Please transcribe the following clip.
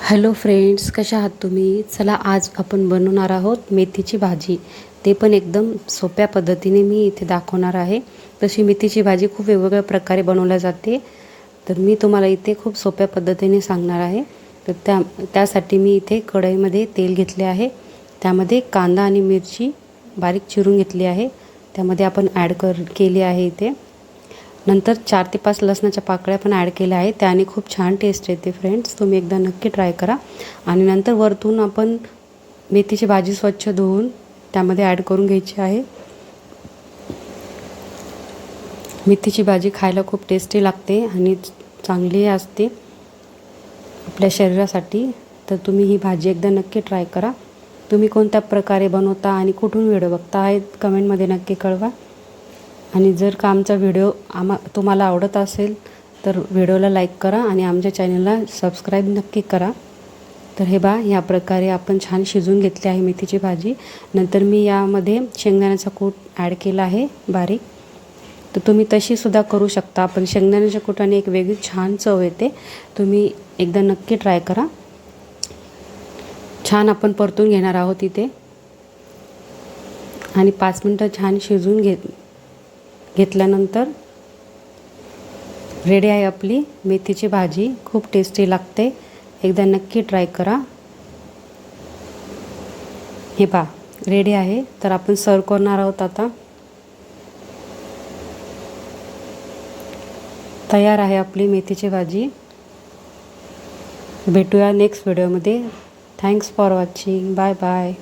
Hello friends कशा आहात तुम्ही? चला आज आपण बनवणार आहोत मेथीची भाजी. ते पण एकदम सोप्या पद्धतीने मी इथे दाखवणार आहे. तशी मेथीची भाजी खूप वेगवेगळ्या प्रकारे बनवल्या जाते. तर मी तुम्हाला इथे खूप सोप्या पद्धतीने सांगणार आहे. तर त्या त्यासाठी मी इथे कढईमध्ये तेल घेतले आहे. त्यामध्ये कांदा आणि मिरची बारीक चिरून घेतली आहे. त्यामध्ये आपण ॲड कर केली आहे इथे. नंतर चार ते पाच लसणाच्या पाकळ्या पण ॲड केल्या आहेत. त्याने खूप छान टेस्ट येते फ्रेंड्स तुम्ही एकदा नक्की ट्राय करा. आणि नंतर वरतून आपण मेथीची भाजी स्वच्छ धुवून त्यामध्ये ॲड करून घ्यायची आहे. मेथीची भाजी खायला खूप टेस्टी लागते आणि चांगली असते आपल्या शरीरासाठी. तर तुम्ही ही भाजी एकदा नक्की ट्राय करा. तुम्ही कोणत्या प्रकारे बनवता आणि कुठून व्हिडिओ बघता आहेत कमेंटमध्ये नक्की कळवा. आणि जर का आमचा व्हिडिओ आमा तुम्हाला आवडत असेल तर व्हिडिओला लाईक करा आणि आमच्या चॅनलला सबस्क्राईब नक्की करा. तर हे बा ह्या प्रकारे आपण छान शिजून घेतली आहे मेथीची भाजी. नंतर मी यामध्ये शेंगदाण्याचा कूट ॲड केला आहे बारीक. तर तुम्ही तशीसुद्धा करू शकता. आपण शेंगदाण्याच्या कुटाने एक वेगळी छान चव येते. तुम्ही एकदा नक्की ट्राय करा. छान आपण परतून घेणार आहोत इथे. आणि पाच मिनटं छान शिजून घेत घेतल्यानंतर रेडी आहे आपली. मेथीची भाजी खूप टेस्टी लागते. एकदा नक्की ट्राय करा. हे पा रेडी आहे. तर आपण सर्व करणार आहोत आता. तयार आहे आपली मेथीची भाजी. भेटूया नेक्स्ट व्हिडिओमध्ये thanks for watching bye bye